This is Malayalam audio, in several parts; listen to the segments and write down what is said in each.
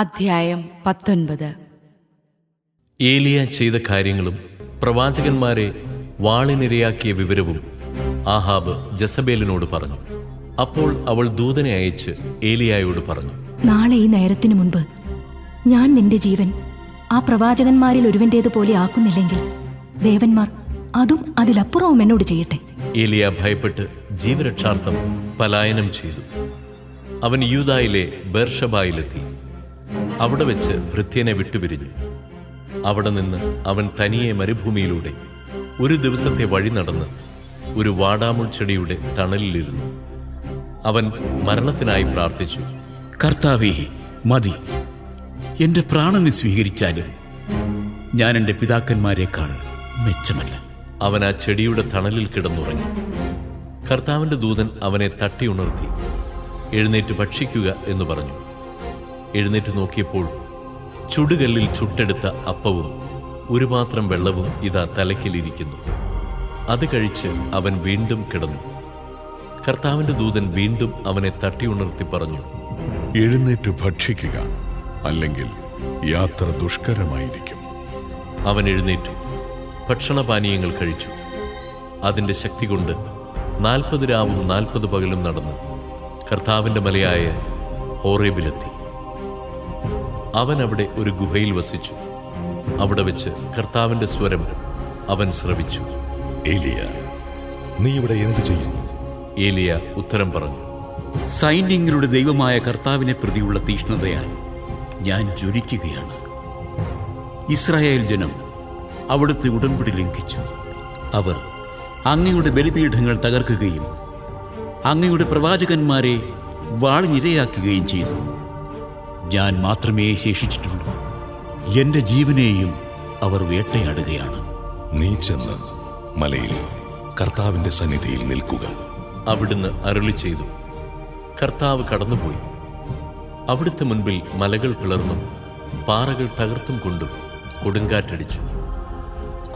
അധ്യായം പത്തൊൻപത്. ഏലിയ ചെയ്ത കാര്യങ്ങളും പ്രവാചകന്മാരെ വാളിനിരയാക്കിയ വിവരവും ആഹാബ് ജസബേലിനോട് പറഞ്ഞു. അപ്പോൾ അവൾ ദൂതനെ അയച്ച് ഏലിയായോട് പറഞ്ഞു. നാളെ ഈ നേരത്തിനു മുൻപ് ഞാൻ നിന്റെ ജീവൻ ആ പ്രവാചകന്മാരിൽ ഒരുവന്റേതുപോലെ ആക്കുന്നില്ലെങ്കിൽ ദേവന്മാർ അതും അതിലപ്പുറവും എന്നോട് ചെയ്യട്ടെ. ഏലിയ ഭയപ്പെട്ട് ജീവരക്ഷാർത്ഥം പലായനം ചെയ്തു. അവൻ യൂതായിലെ ബേർഷബായിലെത്തി അവിടെ വെച്ച് ഭൃത്യനെ വിട്ടുപിരിഞ്ഞു. അവിടെ നിന്ന് അവൻ തനിയെ മരുഭൂമിയിലൂടെ ഒരു ദിവസത്തെ വഴി നടന്ന് ഒരു വാടാമുൾ ചെടിയുടെ തണലിലിരുന്നു. അവൻ മരണത്തിനായി പ്രാർത്ഥിച്ചു കർത്താവേ മതി. എന്റെ പ്രാണനെ സ്വീകരിച്ചാലും ഞാൻ എന്റെ പിതാക്കന്മാരെക്കാൾ മെച്ചമല്ല. അവൻ ആ ചെടിയുടെ തണലിൽ കിടന്നുറങ്ങി. കർത്താവിന്റെ ദൂതൻ അവനെ തട്ടി ഉണർത്തി എഴുന്നേറ്റ് ഭക്ഷിക്കുക എന്ന് പറഞ്ഞു. എഴുന്നേറ്റ് നോക്കിയപ്പോൾ ചുടുകല്ലിൽ ചുട്ടെടുത്ത അപ്പവും ഒരു പാത്രം വെള്ളവും ഇതാ തലയ്ക്കലിരിക്കുന്നു. അത് കഴിച്ച് അവൻ വീണ്ടും കിടന്നു. കർത്താവിന്റെ ദൂതൻ വീണ്ടും അവനെ തട്ടിയുണർത്തി പറഞ്ഞു എഴുന്നേറ്റ് ഭക്ഷിക്കുക അല്ലെങ്കിൽ യാത്ര ദുഷ്കരമായിരിക്കും. അവൻ എഴുന്നേറ്റു ഭക്ഷണപാനീയങ്ങൾ കഴിച്ചു. അതിന്റെ ശക്തി കൊണ്ട് നാൽപ്പത് രാവും നാൽപ്പത് പകലും നടന്ന് കർത്താവിന്റെ മലയായ ഹോറേബിലെത്തി. അവൻ അവിടെ ഒരു ഗുഹയിൽ വസിച്ചു. അവിടെ വെച്ച് കർത്താവിന്റെ സ്വരം അവൻ ശ്രവിച്ചു. ഏലിയ നീ ഇവിടെ എന്തു ചെയ്യുന്നു? ഏലിയ ഉത്തരം പറഞ്ഞു സൈന്യങ്ങളുടെ ദൈവമായ കർത്താവിനെ പ്രതിയുള്ള തീഷ്ണതയാൽ ഞാൻ ജ്വലിക്കുകയാണ്. ഇസ്രായേൽ ജനം അവിടുത്തെ ഉടമ്പടി ലംഘിച്ചു. അവർ അങ്ങയുടെ ബലിപീഠങ്ങൾ തകർക്കുകയും അങ്ങയുടെ പ്രവാചകന്മാരെ വാളിനിരയാക്കുകയും ചെയ്തു. ഞാൻ മാത്രമേ ശേഷിച്ചിട്ടുള്ളൂ. എന്റെ ജീവനെയും അവർ വേട്ടയാടുകയാണ്. നീ ചെന്ന് മലയിൽ കർത്താവിന്റെ സന്നിധിയിൽ നിൽക്കുക. അവിടുന്ന് അരുളി ചെയ്തു. കർത്താവ് കടന്നുപോയി. അവിടുത്തെ മുൻപിൽ മലകൾ പിളർന്നും. പാറകൾ തകർത്തും കൊണ്ടും കൊടുങ്കാറ്റടിച്ചു.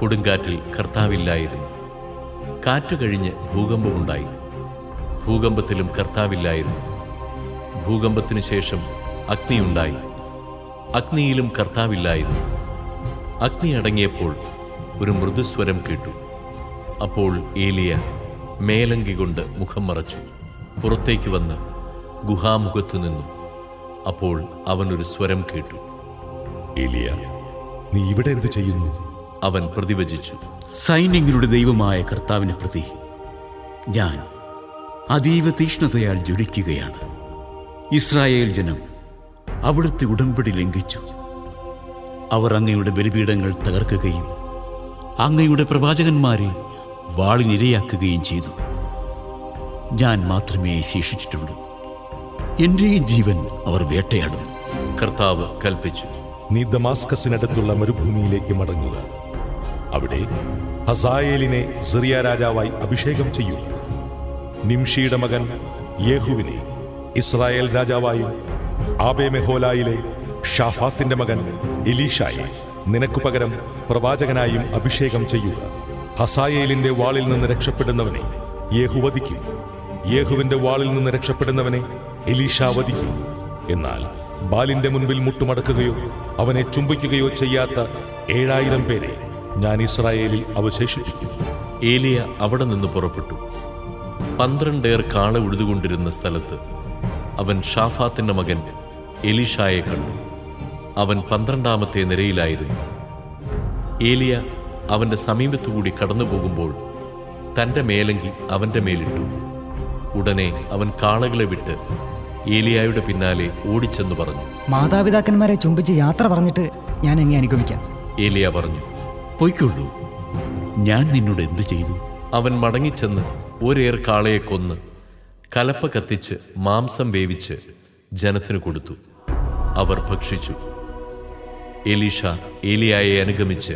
കൊടുങ്കാറ്റിൽ കർത്താവില്ലായിരുന്നു. കാറ്റ് കഴിഞ്ഞ് ഭൂകമ്പമുണ്ടായി ഭൂകമ്പത്തിലും കർത്താവില്ലായിരുന്നു. ഭൂകമ്പത്തിനു ശേഷം അഗ്നിയുണ്ടായി. അഗ്നിയിലും കർത്താവില്ലായിരുന്നു. അഗ്നി അടങ്ങിയപ്പോൾ ഒരു മൃദുസ്വരം കേട്ടു. അപ്പോൾ ഏലിയ മേലങ്കി കൊണ്ട് മുഖം മറച്ചു. പുറത്തേക്ക് വന്ന് ഗുഹാമുഖത്തു നിന്നു. അപ്പോൾ അവനൊരു സ്വരം കേട്ടു. ഏലിയ നീ ഇവിടെ എന്ത് ചെയ്യുന്നു? അവൻ പ്രതിവചിച്ചു. സൈന്യങ്ങളുടെ ദൈവമായ കർത്താവിനെ പ്രതി ഞാൻ അതീവ തീഷ്ണതയാൽ ജ്വലിക്കുകയാണ്. ഇസ്രായേൽ ജനം അവിടുത്തെ ഉടമ്പടി ലംഘിച്ചു. അവർ അങ്ങയുടെ ബലിപീഠങ്ങൾ തകർക്കുകയും അങ്ങയുടെ പ്രവാചകന്മാരെ വാളിനിരയാക്കുകയും ചെയ്തു. ഞാൻ മാത്രമേ ശേഷിച്ചിട്ടുള്ളൂ. എന്റെയും ജീവൻ അവർ വേട്ടയാടുന്നു. കർത്താവ് കൽപ്പിച്ചു. നീ ദമാസ്കസിനടുത്തുള്ള മരുഭൂമിയിലേക്ക് മടങ്ങുക. അവിടെ ഹസായേലിനെ സിറിയ രാജാവായി അഭിഷേകം ചെയ്യുക. നിംഷിയുടെ മകൻ യേഹുവിനെ ഇസ്രായേൽ രാജാവായും ആബേമെഹോലായിലെ ഷാഫാത്തിന്റെ മകൻ ഇലീഷായി നിനക്കു പകരം പ്രവാചകനായും അഭിഷേകം ചെയ്യുക. ഹസായേലിന്റെ വാളിൽ നിന്ന് രക്ഷപ്പെടുന്നവനെ യേഹു വധിക്കും. യേഹുവിന്റെ വാളിൽ നിന്ന് രക്ഷപ്പെടുന്നവനെ എലീഷ വധിക്കും. എന്നാൽ ബാലിന്റെ മുൻപിൽ മുട്ടുമടക്കുകയോ അവനെ ചുംബിക്കുകയോ ചെയ്യാത്ത ഏഴായിരം പേരെ ഞാൻ ഇസ്രായേലിൽ അവശേഷിപ്പിക്കും. ഏലിയ അവിടെ നിന്ന് പുറപ്പെട്ടു. പന്ത്രണ്ടേർ കാള ഉഴുതുകൊണ്ടിരുന്ന സ്ഥലത്ത് അവൻ ഷാഫാത്തിന്റെ മകൻ എലിഷായെ കണ്ടു. അവൻ പന്ത്രണ്ടാമത്തെ നിരയിലായിരുന്നു. ഏലിയ അവന്റെ സമീപത്തുകൂടി കടന്നു പോകുമ്പോൾ തന്റെ മേലങ്കി അവന്റെ മേലിട്ടു. ഉടനെ അവൻ കാളകളെ വിട്ട് ഏലിയായുടെ പിന്നാലെ ഓടിച്ചെന്ന് പറഞ്ഞു. മാതാപിതാക്കന്മാരെ ചുംബിച്ച് യാത്ര പറഞ്ഞിട്ട് ഞാൻ എങ്ങനെ അനുഗമിക്കാം. ഏലിയ പറഞ്ഞു പൊയ്ക്കൊള്ളൂ. ഞാൻ നിന്നോട് എന്ത് ചെയ്തു? അവൻ മടങ്ങിച്ചെന്ന് ഒരേർ കാളയെ കൊന്ന് കലപ്പ കത്തിച്ച് മാംസം വേവിച്ച് ജനത്തിനു കൊടുത്തു. അവർ ഭക്ഷിച്ചു. എലീഷ ഏലിയായെ അനുഗമിച്ച്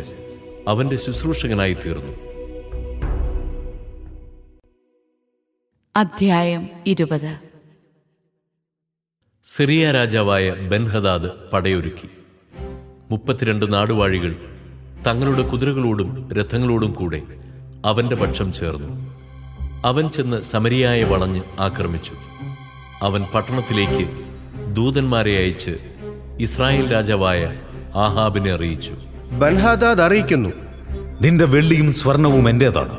അവന്റെ ശുശ്രൂഷകനായി തീർന്നു. അധ്യായം ഇരുപത്. സിറിയ രാജാവായ ബൻഹദാദ് പടയൊരുക്കി. മുപ്പത്തിരണ്ട് നാടുവാഴികൾ തങ്ങളുടെ കുതിരകളോടും രഥങ്ങളോടും കൂടെ അവന്റെ പക്ഷം ചേർന്നു. അവൻ ചെന്ന് സമരിയായെ വളഞ്ഞ് ആക്രമിച്ചു. അവൻ പട്ടണത്തിലേക്ക് ദൂതന്മാരെ അയച്ച് ഇസ്രായേൽ രാജാവായ ആഹാബിനെ അറിയിച്ചു. ബൻഹാദാദ് അറിയിക്കുന്നു. നിന്റെ വെള്ളിയും സ്വർണവും എന്റേതാണ്.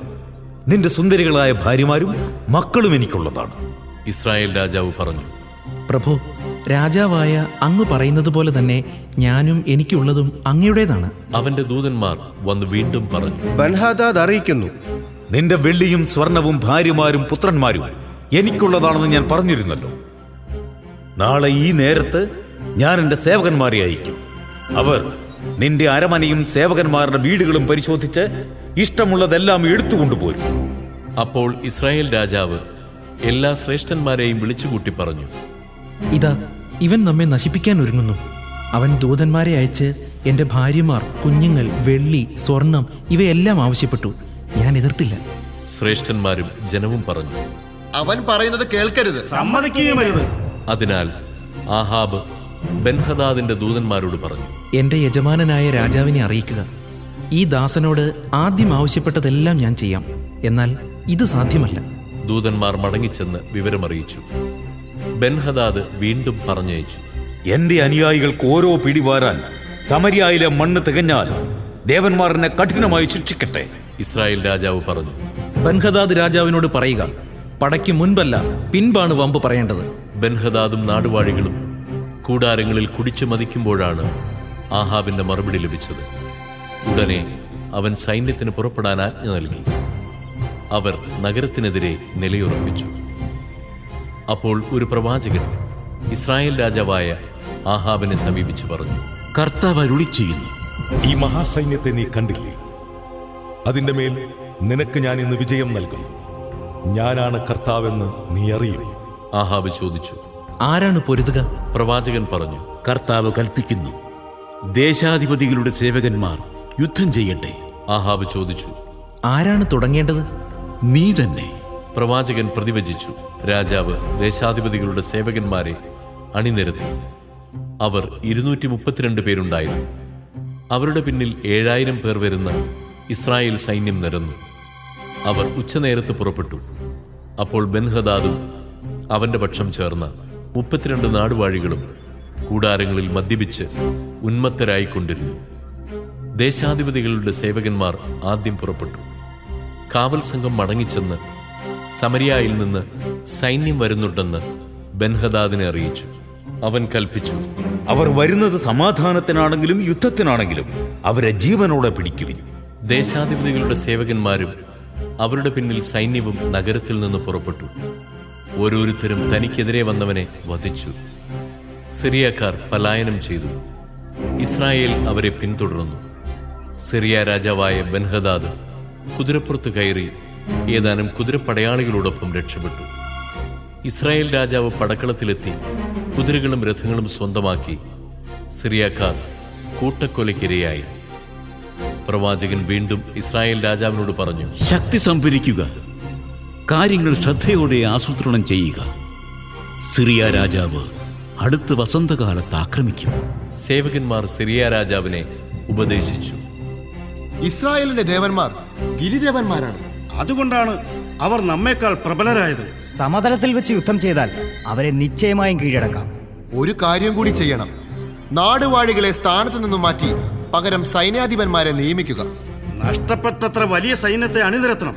നിന്റെ സുന്ദരികളായ ഭാര്യമാരും മക്കളും എനിക്കുള്ളതാണ്. ഇസ്രായേൽ രാജാവ് പറഞ്ഞു പ്രഭു രാജാവായ അങ്ങ് പറയുന്നത് പോലെ തന്നെ ഞാനും എനിക്കുള്ളതും അങ്ങയുടേതാണ്. അവന്റെ ദൂതന്മാർ വന്ന് വീണ്ടും പറഞ്ഞു ബൻഹാദാദ് അറിയിക്കുന്നു. നിന്റെ വെള്ളിയും സ്വർണവും ഭാര്യമാരും പുത്രന്മാരും എനിക്കുള്ളതാണെന്ന് ഞാൻ പറഞ്ഞിരുന്നല്ലോ. നാളെ ഈ നേരത്ത് ഞാൻ എന്റെ സേവകന്മാരെ അയക്കും. അവർ നിന്റെ അരമനയും സേവകന്മാരുടെ വീടുകളും പരിശോധിച്ച് ഇഷ്ടമുള്ളതെല്ലാം എടുത്തുകൊണ്ടുപോരും. അപ്പോൾ ഇസ്രായേൽ രാജാവ് എല്ലാ ശ്രേഷ്ഠന്മാരെയും വിളിച്ചുകൂട്ടി പറഞ്ഞു ഇതാ ഇവൻ നമ്മെ നശിപ്പിക്കാൻ ഒരുങ്ങുന്നു. അവൻ ദൂതന്മാരെ അയച്ച് എന്റെ ഭാര്യമാർ കുഞ്ഞുങ്ങൾ വെള്ളി സ്വർണം ഇവയെല്ലാം ആവശ്യപ്പെട്ടു. ഞാൻ എതിർത്തില്ല. ശ്രേഷ്ഠന്മാരും ജനവും പറഞ്ഞു അവൻ പറയുന്നത് കേൾക്കരുത്. സമ്മതിക്കുകയും അതിനാൽ ആഹാബ് ബെൻഹദാദിന്റെ ദൂതന്മാരോട് പറഞ്ഞു എന്റെ യജമാനനായ രാജാവിനെ അറിയിക്കുക. ഈ ദാസനോട് ആദ്യം ആവശ്യപ്പെട്ടതെല്ലാം ഞാൻ ചെയ്യാം. എന്നാൽ ഇത് സാധ്യമല്ല. ദൂതന്മാർ മടങ്ങിച്ചെന്ന് വിവരമറിയിച്ചു. ബെൻഹദാദ് വീണ്ടും പറഞ്ഞയച്ചു എന്റെ അനുയായികൾക്ക് ഓരോ പിടിവാരാൻ സമരിയായിലെ മണ്ണ് തികഞ്ഞാൽ ദേവന്മാർ എന്നെ കഠിനമായി ശിക്ഷിക്കട്ടെ. ഇസ്രായേൽ രാജാവ് പറഞ്ഞു ബൻഹദാദ് രാജാവിനോട് പറയുക പടയ്ക്ക് മുൻപല്ല പിൻപാണ് വമ്പ് പറയേണ്ടത്. ബൻഹദാദും നാടുവാഴികളും കൂടാരങ്ങളിൽ കുടിച്ചു മതിക്കുമ്പോഴാണ് ആഹാബിന്റെ മറുപടി ലഭിച്ചത്. ഉടനെ അവൻ സൈന്യത്തിന് പുറപ്പെടാൻ ആജ്ഞ നൽകി. അവർ നഗരത്തിനെതിരെ നിലയുറപ്പിച്ചു. അപ്പോൾ ഒരു പ്രവാചകൻ ഇസ്രായേൽ രാജാവായ ആഹാബിനെ സമീപിച്ചു പറഞ്ഞു കർത്താവ് അരുളി ചെയ്യുന്നു ഈ മഹാസൈന്യത്തെ നീ കണ്ടില്ലേ? അതിന്റെ മേൽ നിനക്ക് ഞാൻ ഇന്ന് വിജയം നൽകും. ഞാനാണ് കർത്താവെന്ന് നീ അറിയും. ആഹാബ് ചോദിച്ചു ആരാണ് പൊരുതുക? പ്രവാചകൻ പറഞ്ഞു കർത്താവ് കൽപ്പിക്കുന്നു ദേശാധിപതികളുടെ സേവകന്മാർ യുദ്ധം ചെയ്യട്ടെ. ആഹാബ് ചോദിച്ചു ആരാണ് തുടങ്ങേണ്ടത്? നീ തന്നെ. പ്രവാചകൻ പ്രതിവചിച്ചു രാജാവ് ദേശാധിപതികളുടെ സേവകന്മാരെ അണിനിരത്തി. അവർ ഇരുന്നൂറ്റി മുപ്പത്തിരണ്ട് പേരുണ്ടായിരുന്നു. അവരുടെ പിന്നിൽ ഏഴായിരം പേർ വരുന്ന ഇസ്രായേൽ സൈന്യം നിരന്നു. അവർ ഉച്ചനേരത്ത് പുറപ്പെട്ടു. അപ്പോൾ ബെൻഹദാദും അവന്റെ പക്ഷം ചേർന്ന മുപ്പത്തിരണ്ട് നാടുവാഴികളും കൂടാരങ്ങളിൽ മദ്യപിച്ച് ഉന്മത്തരായിക്കൊണ്ടിരുന്നു. ദേശാധിപതികളുടെ സേവകന്മാർ ആദ്യം പുറപ്പെട്ടു. കാവൽ സംഘം മടങ്ങിച്ചെന്ന് സമരിയായിൽ നിന്ന് സൈന്യം വരുന്നുണ്ടെന്ന് ബൻഹദാദിനെ അറിയിച്ചു. അവൻ കൽപ്പിച്ചു അവർ വരുന്നത് സമാധാനത്തിനാണെങ്കിലും യുദ്ധത്തിനാണെങ്കിലും അവരെ ജീവനോടെ പിടിക്കുവിൻ. ദേശാധിപതികളുടെ സേവകന്മാരും അവരുടെ പിന്നിൽ സൈന്യവും നഗരത്തിൽ നിന്ന് പുറപ്പെട്ടു. ഓരോരുത്തരും തനിക്കെതിരെ വന്നവനെ വധിച്ചു. സിറിയക്കാർ പലായനം ചെയ്തു. ഇസ്രായേൽ അവരെ പിന്തുടർന്നു. സിറിയ രാജാവായ ബൻഹദാദ് കുതിരപ്പുറത്ത് കയറി ഏതാനും കുതിരപ്പടയാളികളോടൊപ്പം രക്ഷപ്പെട്ടു. ഇസ്രായേൽ രാജാവ് പടക്കളത്തിലെത്തി കുതിരകളും രഥങ്ങളും സ്വന്തമാക്കി സിറിയക്കാർ കൂട്ടക്കൊലയ്ക്കിരയായി. പ്രവാചകൻ വീണ്ടും ഇസ്രായേൽ രാജാവിനോട് പറഞ്ഞു ശക്തി സംഭരിക്കുക. കാര്യങ്ങൾ ശ്രദ്ധയോടെ ആസൂത്രണം ചെയ്യുക. സിറിയ രാജാവ് അടുത്ത വസന്തകാലത്ത് ആക്രമിക്കും. സേവകന്മാർ സിറിയ രാജാവിനെ ഉപദേശിച്ചു. ഇസ്രായേലിന്റെ ദേവന്മാർ ഗിരിദേവന്മാരാണ്. അതുകൊണ്ടാണ് അവർ നമ്മേക്കാൾ പ്രബലരായത്. സമതലത്തിൽ വെച്ച് യുദ്ധം ചെയ്താൽ അവരെ നിശ്ചയമായും കീഴടക്കാം. ഒരു കാര്യം കൂടി ചെയ്യണം. നാടുവാഴികളെ സ്ഥാനത്തു നിന്നും മാറ്റി പകരം സൈന്യാധിപന്മാരെ നിയമിക്കുക. നഷ്ടപ്പെട്ടത്ര വലിയ സൈന്യത്തെ അണിനിരത്തണം.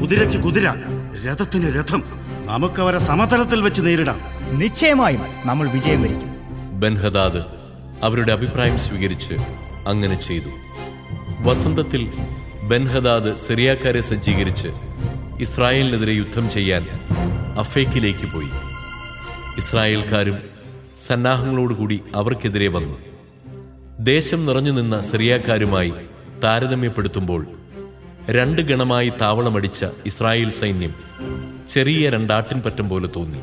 കുതിരയ്ക്ക് കുതിര. രഥത്തിന് രഥം. നമുക്ക് അവരെ സമതലത്തിൽ വെച്ച് നേരിടാം. നിശ്ചയമായും നമ്മൾ വിജയം വരിക്കും. ബൻഹദാദ് അവരുടെ അഭിപ്രായം സ്വീകരിച്ച് അങ്ങനെ ചെയ്തു. വസന്തത്തിൽ ബൻഹദാദ് സിറിയാക്കാരെ സജ്ജീകരിച്ച് ഇസ്രായേലിനെതിരെ യുദ്ധം ചെയ്യാൻ അഫേക്കിലേക്ക് പോയി. ഇസ്രായേൽക്കാരും സന്നാഹങ്ങളോടുകൂടി അവർക്കെതിരെ വന്നു. ദേശം നിറഞ്ഞു നിന്ന സിറിയാക്കാരുമായി താരതമ്യപ്പെടുത്തുമ്പോൾ രണ്ട് ഗണമായി താവളമടിച്ച ഇസ്രായേൽ സൈന്യം ചെറിയ രണ്ടാട്ടിൻ പറ്റം പോലെ തോന്നി.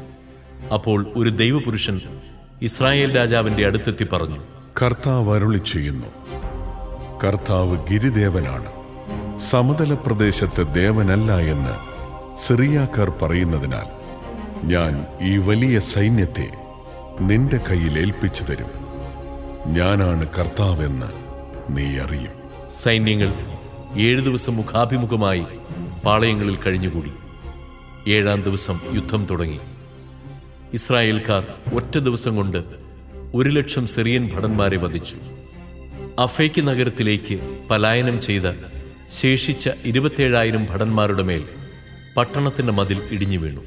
അപ്പോൾ ഒരു ദൈവപുരുഷൻ ഇസ്രായേൽ രാജാവിന്റെ അടുത്തെത്തി പറഞ്ഞു കർത്താവ് അരുളി ചെയ്യുന്നു. കർത്താവ് ഗിരിദേവനാണ്. സമതല പ്രദേശത്തെ ദേവനല്ല എന്ന് സിറിയാക്കാർ പറയുന്നതിനാൽ ഞാൻ ഈ വലിയ സൈന്യത്തെ നിന്റെ കയ്യിൽ ഏൽപ്പിച്ചു തരും. ഞാനാണ് കർത്താവെന്ന് നീ അറിയും. സൈന്യങ്ങൾ ഏഴു ദിവസം മുഖാഭിമുഖമായി പാളയങ്ങളിൽ കഴിഞ്ഞുകൂടി. ഏഴാം ദിവസം യുദ്ധം തുടങ്ങി. ഇസ്രായേൽക്കാർ ഒറ്റ ദിവസം കൊണ്ട് ഒരു ലക്ഷം സിറിയൻ ഭടന്മാരെ വധിച്ചു. അഫേക്ക് നഗരത്തിലേക്ക് പലായനം ചെയ്ത ശേഷിച്ച ഇരുപത്തേഴായിരം ഭടന്മാരുടെ മേൽ പട്ടണത്തിന്റെ മതിൽ ഇടിഞ്ഞു വീണു.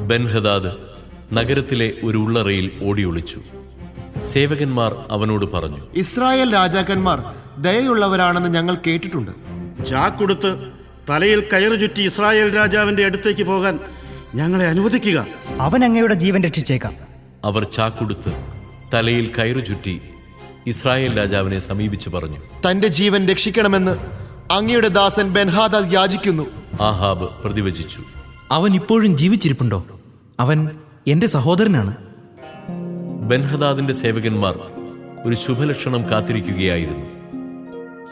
ബൻഹദാദ് നഗരത്തിലെ ഒരു ഉള്ളറയിൽ ഓടിയൊളിച്ചു. സേവകന്മാർ അവനോട് പറഞ്ഞു ഇസ്രായേൽ രാജാക്കന്മാർ ദയയുള്ളവരാണെന്ന് ഞങ്ങൾ കേട്ടിട്ടുണ്ട്. ചാക്കുടുത്ത് തലയിൽ കയറു ചുറ്റി ഇസ്രായേൽ രാജാവിന്റെ അടുത്തേക്ക് പോകാൻ ഞങ്ങളെ അനുവദിക്കുക. അവൻ അങ്ങയുടെ ജീവൻ രക്ഷിച്ചേക്കാം. അവർ ചാക്കുടുത്ത് തലയിൽ കയറു ചുറ്റി ഇസ്രായേൽ രാജാവിനെ സമീപിച്ചു പറഞ്ഞു. തന്റെ ജീവൻ രക്ഷിക്കണമെന്ന് അങ്ങയുടെ ദാസൻ ബെൻഹാദാദ് യാചിക്കുന്നു. ആഹാബ് പ്രതിവചിച്ചു. അവൻ ഇപ്പോഴും ജീവിച്ചിരിപ്പുണ്ടോ? അവൻ എന്റെ സഹോദരനാണ്. ബെൻഹദാദിന്റെ സേവകന്മാർ ഒരു ശുഭലക്ഷണം കാത്തിരിക്കുകയായിരുന്നു.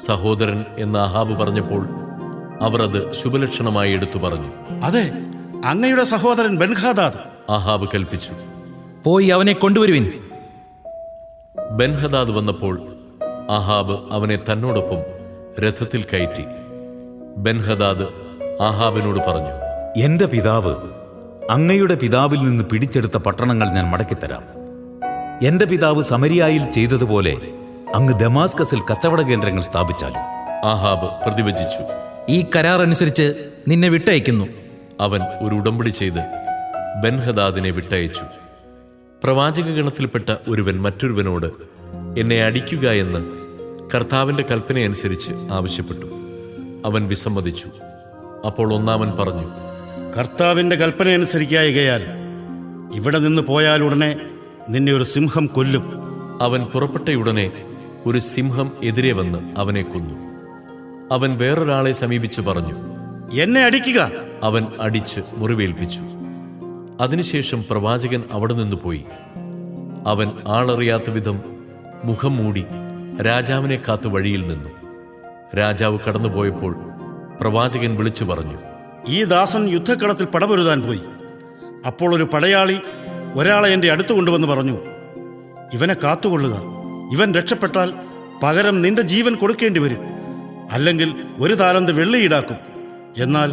സഹോദരൻ എന്ന് അഹാബ് പറഞ്ഞപ്പോൾ അവർ അത് ശുഭലക്ഷണമായി എടുത്തു പറഞ്ഞു. അതെ അങ്ങയുടെ സഹോദരൻ ബൻഹദാദ്. അഹാബ് കൽപ്പിച്ചു. പോയി അവനെ കൊണ്ടുവരുവിൻ. ബൻഹദാദ് വന്നപ്പോൾ അഹാബ് അവനെ തന്നോടൊപ്പം രഥത്തിൽ കയറ്റി. ബൻഹദാദ് അഹാബിനോട് പറഞ്ഞു എന്റെ പിതാവ് അങ്ങയുടെ പിതാവിൽ നിന്ന് പിടിച്ചെടുത്ത പട്ടണങ്ങൾ ഞാൻ മടക്കിത്തരാം. എന്റെ പിതാവ് സമരിയായിൽ ചെയ്തതുപോലെ അങ്ങ് ദമാസ്കസിൽ കച്ചവട കേന്ദ്രങ്ങൾ സ്ഥാപിച്ചാലും ആഹാബ് പ്രതിവചിച്ചു. ഈ കരാർ അനുസരിച്ച് നിന്നെ വിട്ടയക്കുന്നു. അവൻ ഒരു ഉടമ്പടി ചെയ്ത് ബൻഹദാദിനെ വിട്ടയച്ചു. പ്രവാചക ഗണത്തിൽപ്പെട്ട ഒരുവൻ മറ്റൊരുവനോട് എന്നെ അടിക്കുക എന്ന് കർത്താവിന്റെ കൽപ്പനയനുസരിച്ച് ആവശ്യപ്പെട്ടു. അവൻ വിസമ്മതിച്ചു. അപ്പോൾ ഒന്നാമൻ പറഞ്ഞു കർത്താവിന്റെ കൽപ്പന അനുസരിക്കായികയാൽ ഇവിടെ നിന്ന് പോയാലുടനെ നിന്നെ ഒരു സിംഹം കൊല്ലും. അവൻ പുറപ്പെട്ടയുടനെ ഒരു സിംഹം എതിരെ വന്ന് അവനെ കൊന്നു. അവൻ വേറൊരാളെ സമീപിച്ചു പറഞ്ഞു എന്നെ അടിക്കുക. അവൻ അടിച്ച് മുറിവേൽപ്പിച്ചു. അതിനുശേഷം പ്രവാചകൻ അവിടെ നിന്ന് പോയി. അവൻ ആളറിയാത്ത വിധം മുഖം മൂടി രാജാവിനെ കാത്തു വഴിയിൽ നിന്നു. രാജാവ് കടന്നുപോയപ്പോൾ പ്രവാചകൻ വിളിച്ചു പറഞ്ഞു ഈ ദാസൻ യുദ്ധക്കളത്തിൽ പടപൊരുതാൻ പോയി. അപ്പോൾ ഒരു പടയാളി ഒരാളെ എന്റെ അടുത്ത് കൊണ്ടുവന്ന് പറഞ്ഞു ഇവനെ കാത്തുകൊള്ളുക ഇവൻ രക്ഷപ്പെട്ടാൽ പകരം നിന്റെ ജീവൻ കൊടുക്കേണ്ടി വരും. അല്ലെങ്കിൽ ഒരു താലന്ത് വെള്ളിയിടാക്കും. എന്നാൽ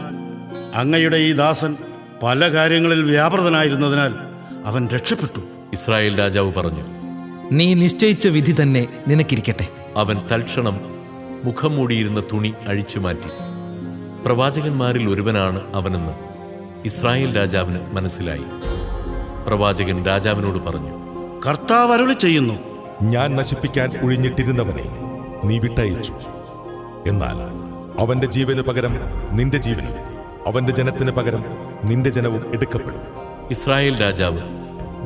അങ്ങയുടെ ഈ ദാസൻ പല കാര്യങ്ങളിൽ വ്യാപൃതനായിരുന്നതിനാൽ അവൻ രക്ഷപ്പെട്ടു. ഇസ്രായേൽ രാജാവ് പറഞ്ഞു നീ നിശ്ചയിച്ച വിധി തന്നെ നിനക്കിരിക്കട്ടെ. അവൻ തൽക്ഷണം മുഖം മൂടിയിരുന്ന തുണി അഴിച്ചു മാറ്റി. പ്രവാചകന്മാരിൽ ഒരുവനാണ് അവനെന്ന് ഇസ്രായേൽ രാജാവിന് മനസ്സിലായി. പ്രവാചകൻ രാജാവിനോട് പറഞ്ഞു കർത്താവ് അരുളി ചെയ്യുന്നു ഞാൻ നശിപ്പിക്കാൻ ഒഴിഞ്ഞിട്ടിരുന്നവനെ നീ വിട്ടയച്ചു. എന്നാൽ അവന്റെ ജീവന് പകരം നിന്റെ ജീവനും അവന്റെ ജനത്തിന് പകരം നിന്റെ ജനവും എടുക്കപ്പെടും. ഇസ്രായേൽ രാജാവ്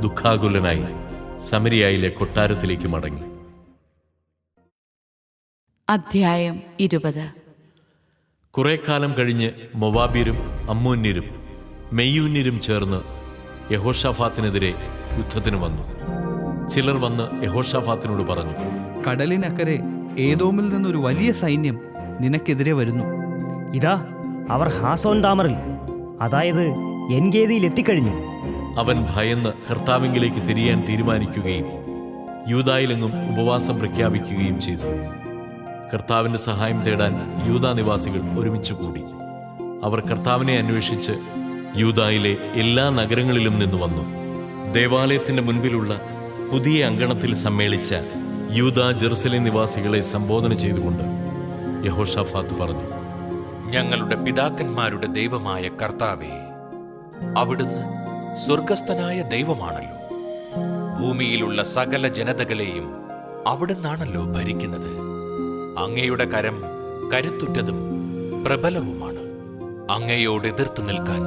ദുഃഖാകുലനായി സമരിയായിലെ കൊട്ടാരത്തിലേക്ക് മടങ്ങി. അധ്യായം ഇരുപത്. കുറെ കാലം കഴിഞ്ഞ് മൊവാബീരും അമ്മൂന്യരും മെയ്യൂന്യരും ചേർന്ന് യഹോഷാഫാത്തിനെതിരെ യുദ്ധത്തിന് വന്നു. ചിലർ വന്ന് യഹോഷാഫാത്തിനോട് പറഞ്ഞു കടലിനക്കരെ ഏതോമിൽ നിന്നൊരു വലിയ സൈന്യം നിനക്കെതിരെ വരുന്നു. ഇതാ അവർ ഹാസോൻ താമറിൽ അതായത് എൻഗേദിയിൽ എത്തിക്കഴിഞ്ഞു. അവൻ ഭയന്ന് കർത്താവിങ്കിലേക്ക് തിരിയാൻ തീരുമാനിക്കുകയും യൂതായിലെങ്ങും ഉപവാസം പ്രഖ്യാപിക്കുകയും ചെയ്തു. കർത്താവിന്റെ സഹായം തേടാൻ യൂതാ നിവാസികൾ ഒരുമിച്ച് കൂടി. അവർ കർത്താവിനെ അന്വേഷിച്ച് യൂതായിലെ എല്ലാ നഗരങ്ങളിലും നിന്ന് വന്നു. ദേവാലയത്തിന്റെ മുൻപിലുള്ള പുതിയ അങ്കണത്തിൽ സമ്മേളിച്ച യൂത ജെറുസലേം നിവാസികളെ സംബോധന ചെയ്തുകൊണ്ട് യഹോഷാഫാത്ത് പറഞ്ഞു ഞങ്ങളുടെ പിതാക്കന്മാരുടെ ദൈവമായ കർത്താവേ അവിടുന്ന് സ്വർഗസ്ഥനായ ദൈവമാണല്ലോ. ഭൂമിയിലുള്ള സകല ജനതകളെയും അവിടുന്നാണല്ലോ ഭരിക്കുന്നത്. അങ്ങയുടെ കരം കരുത്തുറ്റതും പ്രബലവുമാണ്. അങ്ങയോട് എതിർത്ത് നിൽക്കാൻ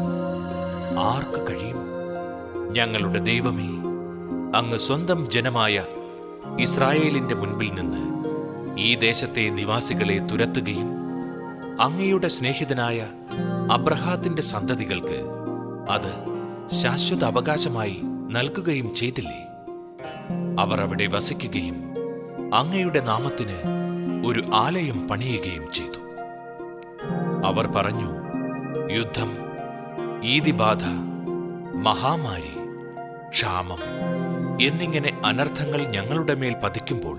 ആർക്ക് കഴിയും? ഞങ്ങളുടെ ദൈവമേ അങ്ങ് സ്വന്തം ജനമായ ഇസ്രായേലിന്റെ മുൻപിൽ നിന്ന് ഈ ദേശത്തെ നിവാസികളെ തുരത്തുകയും അങ്ങയുടെ സ്നേഹിതനായ അബ്രഹാത്തിന്റെ സന്തതികൾക്ക് അത് ശാശ്വത അവകാശമായി നൽകുകയും ചെയ്തില്ലേ? അവർ അവിടെ വസിക്കുകയും അങ്ങയുടെ നാമത്തിന് ഒരു ആലയം പണിയുകയും ചെയ്തു. അവർ പറഞ്ഞു യുദ്ധം ഈതിബാധ മഹാമാരി ക്ഷാമം എന്നിങ്ങനെ അനർത്ഥങ്ങൾ ഞങ്ങളുടെ മേൽ പതിക്കുമ്പോൾ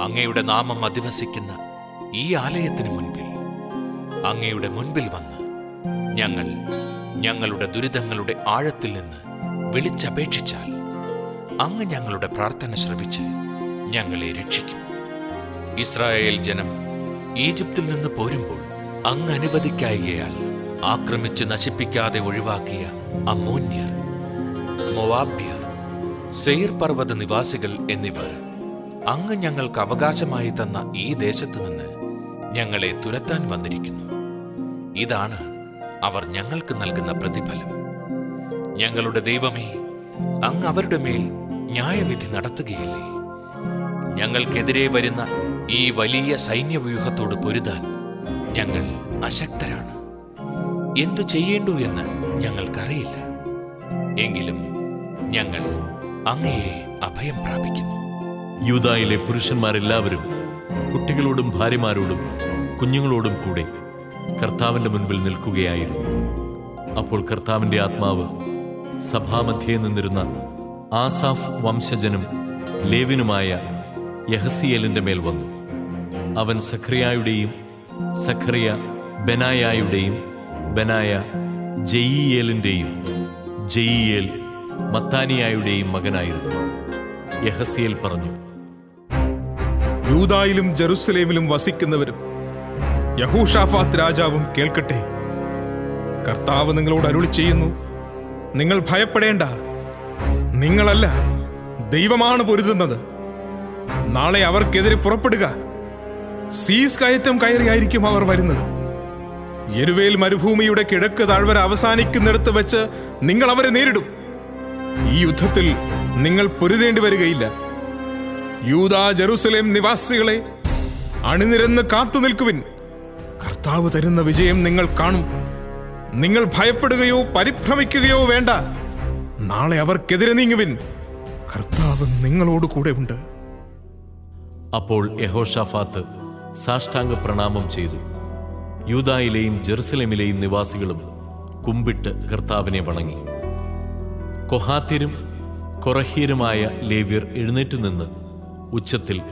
അങ്ങയുടെ നാമം അധിവസിക്കുന്ന ഈ ആലയത്തിന് മുൻപിൽ അങ്ങയുടെ മുൻപിൽ വന്ന് ഞങ്ങൾ ഞങ്ങളുടെ ദുരിതങ്ങളുടെ ആഴത്തിൽ നിന്ന് വിളിച്ചപേക്ഷിച്ചാൽ അങ്ങ് ഞങ്ങളുടെ പ്രാർത്ഥന ശ്രവിച്ച് ഞങ്ങളെ രക്ഷിക്കും. ഇസ്രായേൽ ജനം ഈജിപ്തിൽ നിന്ന് പോരുമ്പോൾ അങ്ങ് അനുവദിക്കായികയാൽ ആക്രമിച്ച് നശിപ്പിക്കാതെ ഒഴിവാക്കിയ അമോന്യർ മൊവാബ്യർ സെയിർ പർവത നിവാസികൾ എന്നിവർ അങ്ങ് ഞങ്ങൾക്ക് അവകാശമായി തന്ന ഈ ദേശത്തു നിന്ന് ഞങ്ങളെ തുരത്താൻ വന്നിരിക്കുന്നു. ഇതാണ് അവർ ഞങ്ങൾക്ക് നൽകുന്ന പ്രതിഫലം. ഞങ്ങളുടെ ദൈവമേ അങ്ങ് അവരുടെ മേൽ ന്യായവിധി നടത്തുകയില്ലേ? ഞങ്ങൾക്കെതിരെ വരുന്ന ഈ വലിയ സൈന്യവ്യൂഹത്തോട് പൊരുതാൻ ഞങ്ങൾ അശക്തരാണ്. എന്തു ചെയ്യേണ്ടു എന്ന് ഞങ്ങൾക്കറിയില്ല. എങ്കിലും ഞങ്ങൾ അങ്ങയെ അഭയം പ്രാപിക്കുന്നു. യൂതായിലെ പുരുഷന്മാരെല്ലാവരും കുട്ടികളോടും ഭാര്യമാരോടും കുഞ്ഞുങ്ങളോടും കൂടെ കർത്താവിന്റെ മുൻപിൽ നിൽക്കുകയായിരുന്നു. അപ്പോൾ കർത്താവിന്റെ ആത്മാവ് സഭാമധ്യേ നിന്നിരുന്ന ആസാഫ് വംശജനും ലേവിനുമായ യഹസിയലിന്റെ മേൽ വന്നു. അവൻ സഖറിയായുടെയും സഖറിയ ബെനായായുടെയും ബെനായ ജയിയേലിന്റെയും ജയിയേൽ മത്താനിയായുടെയും മകനായിരുന്നു. യഹസിയൽ പറഞ്ഞു യൂതായിലും ജെറുസലേമിലും വസിക്കുന്നവരും യഹൂഷാഫാത്ത് രാജാവും കേൾക്കട്ടെ. കർത്താവ് നിങ്ങളോട് അരുളി ചെയ്യുന്നു നിങ്ങൾ ഭയപ്പെടേണ്ട. നിങ്ങളല്ല ദൈവമാണ് പൊരുതുന്നത്. നാളെ അവർക്കെതിരെ പുറപ്പെടുക. സീസ് കയറ്റം കയറിയായിരിക്കും അവർ വരുന്നത്. എരുവേൽ മരുഭൂമിയുടെ കിഴക്ക് താഴ്വര അവസാനിക്കുന്നിടത്ത് വെച്ച് നിങ്ങൾ അവരെ നേരിടും. ഈ യുദ്ധത്തിൽ നിങ്ങൾ പൊരുതേണ്ടി വരികയില്ല. യൂതാ ജെറുസലേം നിവാസികളെ അണിനിരന്ന് കാത്തു നിൽക്കുവിൻ. കർത്താവ് തരുന്ന വിജയം നിങ്ങൾ കാണും. നിങ്ങൾ ഭയപ്പെടുകയോ പരിഭ്രമിക്കുകയോ വേണ്ട. നാളെ അവർക്കെതിരെ നീങ്ങുവിൻ. കർത്താവ് നിങ്ങളോട് കൂടെ ഉണ്ട് അപ്പോൾ യഹോഷാഫാത്ത് സാഷ്ടാംഗ പ്രണാമം ചെയ്തു. യൂതായിലെയും ജെറുസലേമിലെയും നിവാസികളും കുമ്പിട്ട് കർത്താവിനെ വണങ്ങി. കൊഹാത്യരും കൊറഹീരുമായ ലേവ്യർ എഴുന്നേറ്റ് നിന്ന് ഉച്ചത്തിൽ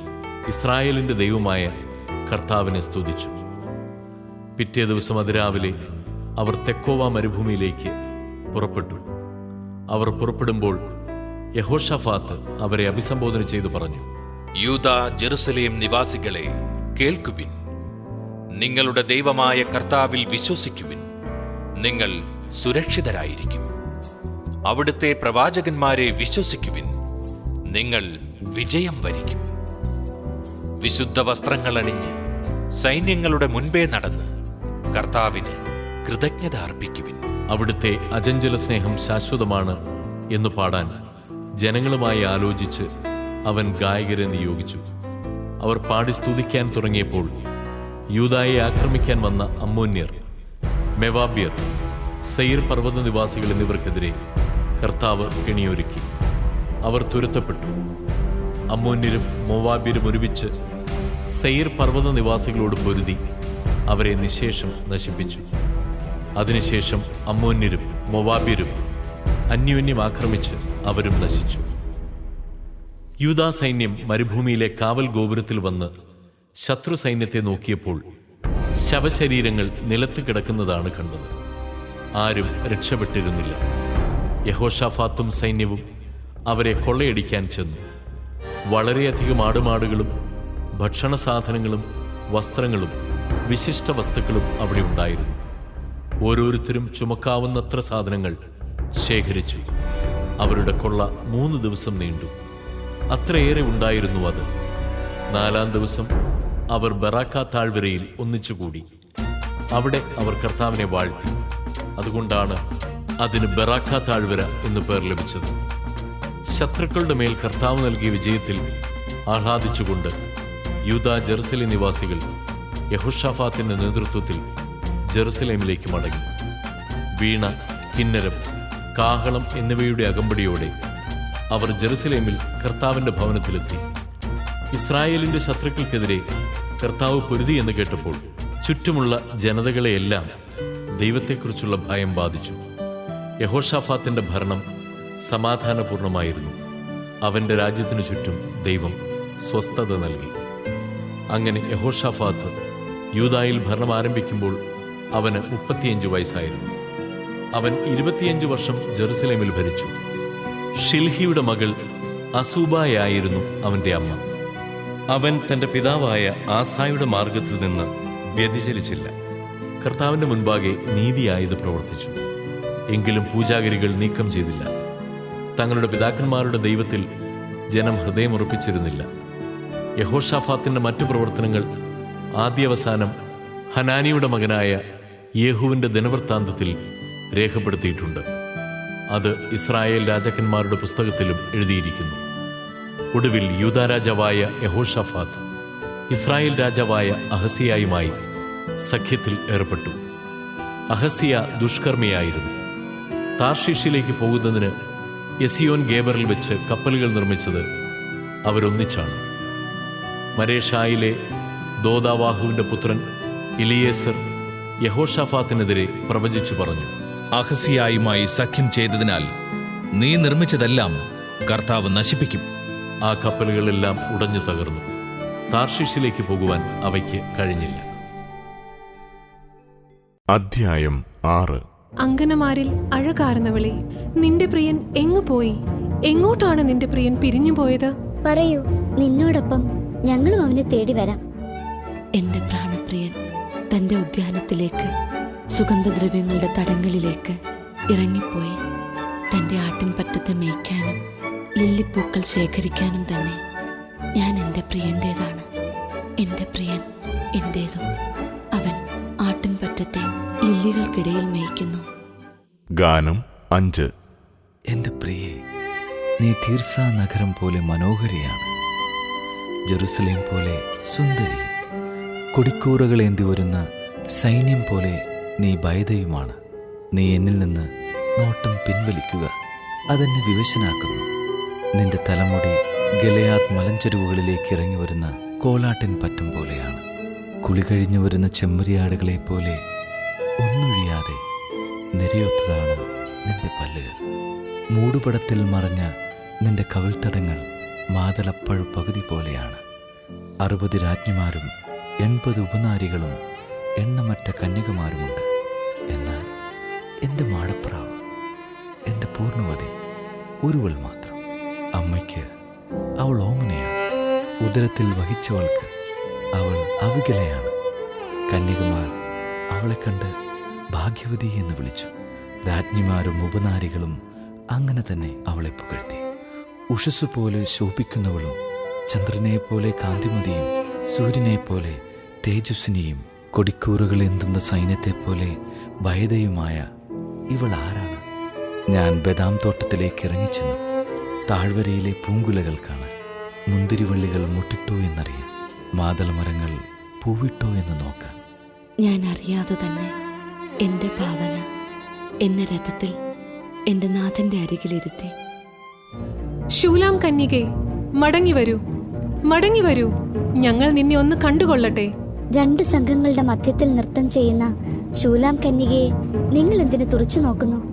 ഇസ്രായേലിന്റെ ദൈവമായ കർത്താവിനെ സ്തുതിച്ചു. പിറ്റേ ദിവസം അതിരാവിലെ അവർ തെക്കോവ മരുഭൂമിയിലേക്ക് പുറപ്പെട്ടു. അവർ പുറപ്പെടുമ്പോൾ യഹോഷഫാത്ത് അവരെ അഭിസംബോധന ചെയ്തു പറഞ്ഞു യൂത ജെറുസലേം നിവാസികളെ കേൾക്കുവിൻ. നിങ്ങളുടെ ദൈവമായ കർത്താവിൽ വിശ്വസിക്കുവിൻ. നിങ്ങൾ സുരക്ഷിതരായിരിക്കും. അവിടുത്തെ പ്രവാചകന്മാരെ വിശ്വസിക്കുവിൻ. നിങ്ങൾ വിജയം വരിക്കും. വിശുദ്ധ വസ്ത്രങ്ങൾ അണിഞ്ഞ് സൈന്യങ്ങളുടെ മുൻപേ നടന്ന് കർത്താവിന് കൃതജ്ഞത അർപ്പിക്കുവിൻ. അവിടുത്തെ അജഞ്ചല സ്നേഹം ശാശ്വതമാണ് എന്ന് പാടാൻ ജനങ്ങളുമായി ആലോചിച്ച് അവൻ ഗായകരെ നിയോഗിച്ചു. അവർ പാടി സ്തുതിക്കാൻ തുടങ്ങിയപ്പോൾ യൂതായെ ആക്രമിക്കാൻ വന്ന അമ്മോന്യർ മെവാബിയർ സെയിർ പർവത നിവാസികൾ എന്നിവർക്കെതിരെ കർത്താവ് കെണിയൊരുക്കി. അവർ തുരത്തപ്പെട്ടു. അമ്മോന്യരും മോവാബ്യരും ഒരുമിച്ച് സെയിർ പർവത നിവാസികളോട് പൊരുതി അവരെ നിശേഷം നശിപ്പിച്ചു. അതിനുശേഷം അമ്മോന്യരും മൊവാബ്യരും അന്യോന്യം ആക്രമിച്ച് അവരും നശിച്ചു. യൂതാ സൈന്യം മരുഭൂമിയിലെ കാവൽ ഗോപുരത്തിൽ വന്ന് ശത്രു സൈന്യത്തെ നോക്കിയപ്പോൾ ശവശരീരങ്ങൾ നിലത്ത് കിടക്കുന്നതാണ് കണ്ടത്. ആരും രക്ഷപ്പെട്ടിരുന്നില്ല. യഹോഷാഫാത്തും സൈന്യവും അവരെ കൊള്ളയടിക്കാൻ ചെന്നു. വളരെയധികം ആടുമാടുകളും ഭക്ഷണ സാധനങ്ങളും വസ്ത്രങ്ങളും വിശിഷ്ട വസ്തുക്കളും അവിടെ ഉണ്ടായിരുന്നു. ഓരോരുത്തരും ചുമക്കാവുന്നത്ര സാധനങ്ങൾ ശേഖരിച്ചു. അവരുടെ കൊള്ള മൂന്ന് ദിവസം നീണ്ടു. അത്രയേറെ ഉണ്ടായിരുന്നു അത്. നാലാം ദിവസം അവർ ബറാക്ക താഴ്വരയിൽ ഒന്നിച്ചുകൂടി. അവിടെ അവർ കർത്താവിനെ വാഴ്ത്തി. അതുകൊണ്ടാണ് അതിന് ബറാക്ക താഴ്വര എന്ന് പേർ ലഭിച്ചത്. ശത്രുക്കളുടെ മേൽ കർത്താവ് നൽകിയ വിജയത്തിൽ ആഹ്ലാദിച്ചുകൊണ്ട് യൂത ജെറുസലേം നിവാസികൾ യഹുഷാഫാത്തിന്റെ നേതൃത്വത്തിൽ ജെറുസലേമിലേക്ക് മടങ്ങി. വീണ കിന്നരം കാഹളം എന്നിവയുടെ അകമ്പടിയോടെ അവർ ജെറുസലേമിൽ കർത്താവിന്റെ ഭവനത്തിലെത്തി. ഇസ്രായേലിന്റെ ശത്രുക്കൾക്കെതിരെ കർത്താവ് പൊരുതി എന്ന് കേട്ടപ്പോൾ ചുറ്റുമുള്ള ജനതകളെയെല്ലാം ദൈവത്തെക്കുറിച്ചുള്ള ഭയം ബാധിച്ചു. യഹോഷാഫാത്തിന്റെ ഭരണം സമാധാനപൂർണമായിരുന്നു. അവന്റെ രാജ്യത്തിനു ചുറ്റും ദൈവം സ്വസ്ഥത നൽകി. അങ്ങനെ യഹോഷാഫാത്ത് യൂതായിൽ ഭരണം ആരംഭിക്കുമ്പോൾ അവന് മുപ്പത്തിയഞ്ച് വയസ്സായിരുന്നു. അവൻ ഇരുപത്തിയഞ്ച് വർഷം ജെറുസലേമിൽ ഭരിച്ചു. ഷിൽഹിയുടെ മകൾ അസൂബായായിരുന്നു അവന്റെ അമ്മ. അവൻ തന്റെ പിതാവായ ആസായുടെ മാർഗത്തിൽ നിന്ന് വ്യതിചലിച്ചില്ല. കർത്താവിന്റെ മുൻപാകെ നീതിയായത് പ്രവർത്തിച്ചു. എങ്കിലും പൂജാഗിരികൾ നീക്കം ചെയ്തില്ല. തങ്ങളുടെ പിതാക്കന്മാരുടെ ദൈവത്തിൽ ജനം ഹൃദയമുറപ്പിച്ചിരുന്നില്ല യഹോഷാഫാത്തിന്റെ മറ്റു പ്രവർത്തനങ്ങൾ ആദ്യവസാനം ഹനാനിയുടെ മകനായ യേഹുവിന്റെ ദിനവൃത്താന്തത്തിൽ രേഖപ്പെടുത്തിയിട്ടുണ്ട്. അത് ഇസ്രായേൽ രാജാക്കന്മാരുടെ പുസ്തകത്തിലും എഴുതിയിരിക്കുന്നു. ഒടുവിൽ യൂദാ രാജാവായ യഹോഷാഫാത്ത് ഇസ്രായേൽ രാജാവായ അഹസിയായുമായി സഖ്യത്തിൽ ഏർപ്പെട്ടു. അഹസിയ ദുഷ്കർമ്മിയായിരുന്നു. താർഷീഷിലേക്ക് പോകുന്നതിന് എസിയോൻ ഗേബറിൽ വെച്ച് കപ്പലുകൾ നിർമ്മിച്ചത് അവരൊന്നിച്ചാണ്. മരേഷായിലെ ദോദാവാഹുവിന്റെ പുത്രൻ ഇലിയേസർ യഹോഷാഫാത്തിനെതിരെ പ്രവചിച്ചു പറഞ്ഞു അഹസിയായുമായി സഖ്യം ചെയ്തതിനാൽ നീ നിർമ്മിച്ചതെല്ലാം കർത്താവ് നശിപ്പിക്കും. ആ കപ്പലുകളെല്ലാം ഉടഞ്ഞു തകർന്നു. താർഷീഷിലേക്ക് പോകുവാൻ അവയ്ക്ക് കഴിഞ്ഞില്ല. അധ്യായം ആറ്. അങ്കനമാരിൽ അഴകാർന്നവളെ നിന്റെ പ്രിയൻ എങ്ങു പോയി? എങ്ങോട്ടാണ് നിന്റെ പ്രിയൻ പിരിഞ്ഞു പോയത്? പറയൂ നിന്നോടൊപ്പം ഞങ്ങളും അവനെ തേടി വരാം. എന്റെ പ്രാണപ്രിയൻ തന്റെ ഉദ്യാനത്തിലേക്ക് സുഗന്ധദ്രവ്യങ്ങളുടെ തടങ്ങളിലേക്ക് ഇറങ്ങിപ്പോയി. തന്റെ ആട്ടിൻപറ്റത്തെ മേയ്ക്കാനും ലില്ലിപ്പൂക്കൾ ശേഖരിക്കാനും തന്നെ ഞാൻ എന്റെ പ്രിയന്റേതാണ് എന്റെ പ്രിയൻ എന്റേതും അവൻ ആട്ടിൻപറ്റത്തെ ലില്ലികൾക്കിടയിൽ മേയ്ക്കുന്നു. ഗാനം അഞ്ച്. എന്റെ പ്രിയേ നീ തീർസ നഗരം പോലെ മനോഹരിയാണ്. ജെറുസലേം പോലെ സുന്ദരി. കൊടിക്കൂറകളേന്തി വരുന്ന സൈന്യം പോലെ നീ ഭയതയുമാണ് നീ എന്നിൽ നിന്ന് നോട്ടം പിൻവലിക്കുക. അതെന്നെ വിവശനാക്കുന്നു. നിന്റെ തലമുടി ഗലയാത് മലഞ്ചെരുവുകളിലേക്ക് ഇറങ്ങി വരുന്ന കോലാട്ടിൻ പറ്റം പോലെയാണ്. കുളി കഴിഞ്ഞു വരുന്ന ചെമ്മരിയാടുകളെ പോലെ ഒന്നൊഴിയാതെ നിരയൊത്തതാണ് നിന്റെ പല്ലുകൾ മൂടുപടത്തിൽ മറഞ്ഞ നിന്റെ കവിൾത്തടങ്ങൾ മാതളപ്പഴു പകുതി പോലെയാണ്. അറുപത് രാജ്ഞിമാരും എൺപത് ഉപനാരികളും എണ്ണമറ്റ കന്യകമാരുമുണ്ട്. എന്നാൽ എന്റെ മാടപ്രാവ് എന്റെ പൂർണവതി ഒരുവൾ മാത്രം. അമ്മയ്ക്ക് അവൾ ഓമനയാണ്. ഉദരത്തിൽ വഹിച്ചവൾക്ക് അവൾ അവികലയാണ്. കന്യകുമാർ അവളെ കണ്ട് ഭാഗ്യവതി എന്ന് വിളിച്ചു. രാജ്ഞിമാരും ഉപനാരികളും അങ്ങനെ തന്നെ അവളെ പുകഴ്ത്തി. ഉഷസ് പോലെ ശോഭിക്കുന്നവളും ചന്ദ്രനെ പോലെ കാന്തിമതിയും സൂര്യനെ പോലെ തേജസ്വിനിയും കൊടിക്കൂറുകൾ എന്തുന്ന സൈന്യത്തെ പോലെ ഭയതയുമായ ഇവൾ ആരാണ്? ഞാൻ ബദാം തോട്ടത്തിലേക്ക് ഇറങ്ങിച്ചെന്നു. താഴ്വരയിലെ പൂങ്കുലകൾ കാണാൻ. മുന്തിരിവള്ളികൾ മുട്ടിട്ടോ എന്നറിയാൻ. മാതളമരങ്ങൾ പൂവിട്ടോ എന്ന് നോക്കാൻ. ഞാൻ അറിയാതെ തന്നെ എന്റെ ഭാവന എന്റെ രഥത്തിൽ എന്റെ നാഥന്റെ അരികിലിരുത്തി. ശൂലാം കന്യകെ മടങ്ങി വരൂ മടങ്ങി വരൂ. ഞങ്ങൾ നിന്നെ ഒന്ന് കണ്ടുകൊള്ളട്ടെ. രണ്ട് സംഘങ്ങളുടെ മധ്യത്തിൽ നൃത്തം ചെയ്യുന്ന ശൂലാം കന്യകയെ നിങ്ങൾ എന്തിനു തുറച്ചു നോക്കുന്നു?